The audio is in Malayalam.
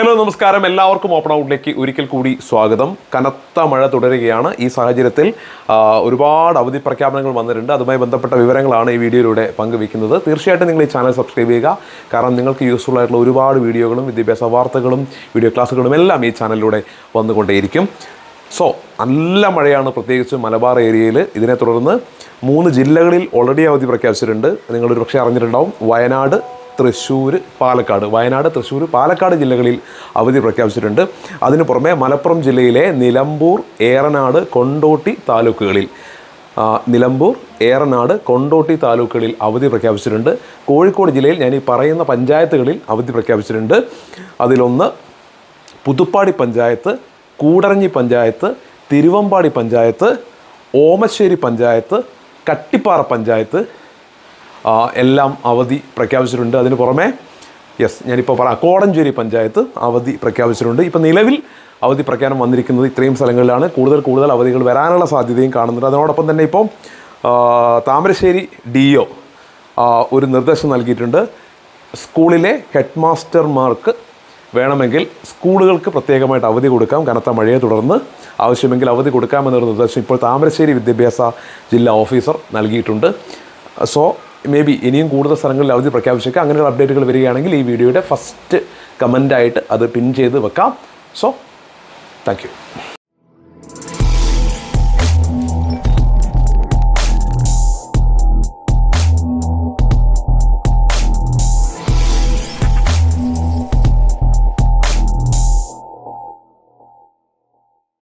ഹലോ നമസ്കാരം. എല്ലാവർക്കും ഓപ്പൺ ഔട്ടിലേക്ക് ഒരിക്കൽ കൂടി സ്വാഗതം. കനത്ത മഴ തുടരുകയാണ്. ഈ സാഹചര്യത്തിൽ ഒരുപാട് അവധി പ്രഖ്യാപനങ്ങൾ വന്നിട്ടുണ്ട്. അതുമായി ബന്ധപ്പെട്ട വിവരങ്ങളാണ് ഈ വീഡിയോയിലൂടെ പങ്കുവയ്ക്കുന്നത്. തീർച്ചയായിട്ടും നിങ്ങൾ ഈ ചാനൽ സബ്സ്ക്രൈബ് ചെയ്യുക. കാരണം നിങ്ങൾക്ക് യൂസ്ഫുൾ ആയിട്ടുള്ള ഒരുപാട് വീഡിയോകളും വിദ്യാഭ്യാസ വാർത്തകളും വീഡിയോ ക്ലാസ്സുകളും എല്ലാം ഈ ചാനലിലൂടെ വന്നുകൊണ്ടേയിരിക്കും. സോ നല്ല മഴയാണ് പ്രത്യേകിച്ച് മലബാർ ഏരിയയിൽ. ഇതിനെ തുടർന്ന് മൂന്ന് ജില്ലകളിൽ ഓൾറെഡി അവധി പ്രഖ്യാപിച്ചിട്ടുണ്ട്. നിങ്ങളൊരു പക്ഷേ അറിഞ്ഞിട്ടുണ്ടാവും. വയനാട് തൃശ്ശൂർ പാലക്കാട്. വയനാട് തൃശ്ശൂർ പാലക്കാട് ജില്ലകളിൽ അവധി പ്രഖ്യാപിച്ചിട്ടുണ്ട്. അതിനു പുറമെ മലപ്പുറം ജില്ലയിലെ നിലമ്പൂർ ഏറനാട് കൊണ്ടോട്ടി താലൂക്കുകളിൽ നിലമ്പൂർ ഏറനാട് കൊണ്ടോട്ടി താലൂക്കുകളിൽ അവധി പ്രഖ്യാപിച്ചിട്ടുണ്ട്. കോഴിക്കോട് ജില്ലയിൽ ഞാൻ ഈ പറയുന്ന പഞ്ചായത്തുകളിൽ അവധി പ്രഖ്യാപിച്ചിട്ടുണ്ട്. അതിലൊന്ന് പുതുപ്പാടി പഞ്ചായത്ത് കൂടരഞ്ഞി പഞ്ചായത്ത് തിരുവമ്പാടി പഞ്ചായത്ത് ഓമശ്ശേരി പഞ്ചായത്ത് കട്ടിപ്പാറ പഞ്ചായത്ത് എല്ലാം അവധി പ്രഖ്യാപിച്ചിട്ടുണ്ട്. അതിന് പുറമെ യെസ് ഞാനിപ്പോൾ പറയാം കോടഞ്ചേരി പഞ്ചായത്ത് അവധി പ്രഖ്യാപിച്ചിട്ടുണ്ട്. ഇപ്പോൾ നിലവിൽ അവധി പ്രഖ്യാപനം വന്നിരിക്കുന്നത് ഇത്രയും സ്ഥലങ്ങളിലാണ്. കൂടുതൽ കൂടുതൽ അവധികൾ വരാനുള്ള സാധ്യതയും കാണുന്നുണ്ട്. അതിനോടൊപ്പം തന്നെ ഇപ്പോൾ താമരശ്ശേരി ഡി ഒ ഒരു നിർദ്ദേശം നൽകിയിട്ടുണ്ട്. സ്കൂളിലെ ഹെഡ് മാസ്റ്റർമാർക്ക് വേണമെങ്കിൽ സ്കൂളുകൾക്ക് പ്രത്യേകമായിട്ട് അവധി കൊടുക്കാം. കനത്ത മഴയെ തുടർന്ന് ആവശ്യമെങ്കിൽ അവധി കൊടുക്കാമെന്നൊരു നിർദ്ദേശം ഇപ്പോൾ താമരശ്ശേരി വിദ്യാഭ്യാസ ജില്ലാ ഓഫീസർ നൽകിയിട്ടുണ്ട്. സോ മേ ബി ഇനിയും കൂടുതൽ സ്ഥലങ്ങളിൽ അവധി പ്രഖ്യാപിച്ചേക്കാം. അങ്ങനെയുള്ള അപ്ഡേറ്റുകൾ വരികയാണെങ്കിൽ ഈ വീഡിയോയുടെ ഫസ്റ്റ് കമന്റായിട്ട് അത് പിൻ ചെയ്ത് വെക്കാം. So thank